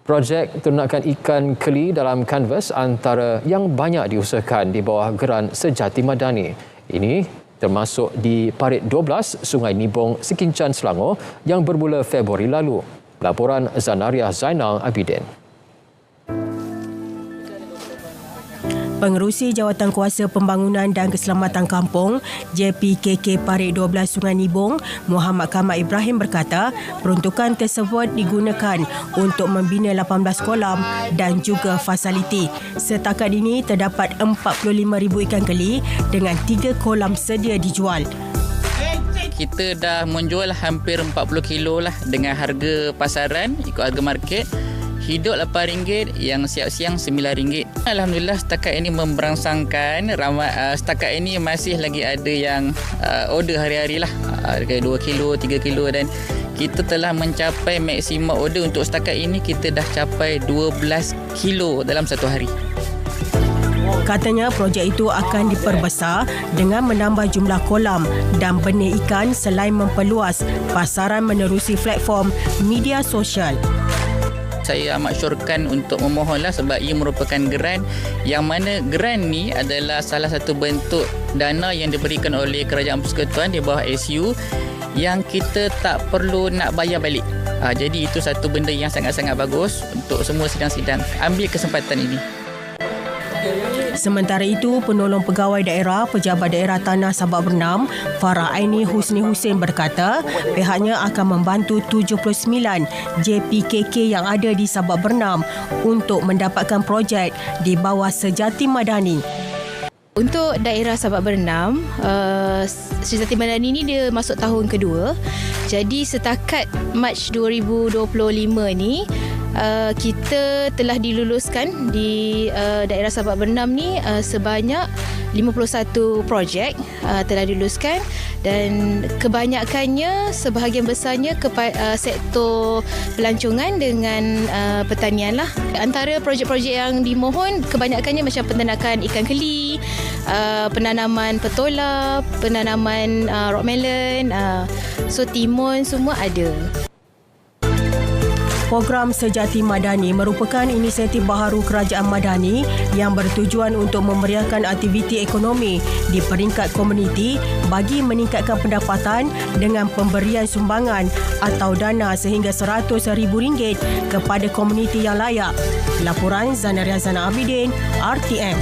Projek ternakan ikan keli dalam kanvas antara yang banyak diusahakan di bawah geran Sejati Madani. Ini termasuk di Parit 12 Sungai Nibong, Sikincan, Selangor yang bermula Februari lalu. Laporan Zanaria Zainal Abidin. Pengerusi Jawatan Kuasa Pembangunan dan Keselamatan Kampung JPKK Parit 12 Sungai Nibong Muhammad Kamal Ibrahim berkata peruntukan tersebut digunakan untuk membina 18 kolam dan juga fasiliti. Setakat ini terdapat 45,000 ikan keli dengan 3 kolam sedia dijual kita dah menjual hampir 40 kilo lah dengan harga pasaran ikut harga market hidup RM8 yang siap siang RM9. Alhamdulillah setakat ini memberangsangkan ramai uh, setakat ini masih lagi ada yang uh, order hari-hari lah uh, 2 kilo, 3 kilo dan kita telah mencapai maksimum order untuk setakat ini kita dah capai 12 kilo dalam satu hari. Katanya projek itu akan diperbesar dengan menambah jumlah kolam dan benih ikan selain memperluas pasaran menerusi platform media sosial saya amat syurkan untuk memohonlah sebab ia merupakan geran yang mana geran ni adalah salah satu bentuk dana yang diberikan oleh Kerajaan Persekutuan di bawah SU yang kita tak perlu nak bayar balik. Ha, jadi itu satu benda yang sangat-sangat bagus untuk semua sidang-sidang. Ambil kesempatan ini. Sementara itu, penolong pegawai daerah Pejabat Daerah Tanah Sabak Bernam, Farah Aini Husni Hussein berkata, pihaknya akan membantu 79 JPKK yang ada di Sabak Bernam untuk mendapatkan projek di bawah Sejati Madani. Untuk daerah Sabak Bernam, uh, Sejati Madani ini dia masuk tahun kedua. Jadi setakat Mac 2025 ni, uh, kita telah diluluskan di uh, daerah Sabak Bernam ni uh, sebanyak 51 projek uh, telah diluluskan dan kebanyakannya sebahagian besarnya ke uh, sektor pelancongan dengan uh, pertanian lah. Antara projek-projek yang dimohon kebanyakannya macam peternakan ikan keli, uh, penanaman petola, penanaman uh, rock melon, uh, so timun semua ada. Program Sejati Madani merupakan inisiatif baharu Kerajaan Madani yang bertujuan untuk memeriahkan aktiviti ekonomi di peringkat komuniti bagi meningkatkan pendapatan dengan pemberian sumbangan atau dana sehingga RM100,000 kepada komuniti yang layak. Laporan Zanaria Zana Abidin, RTM.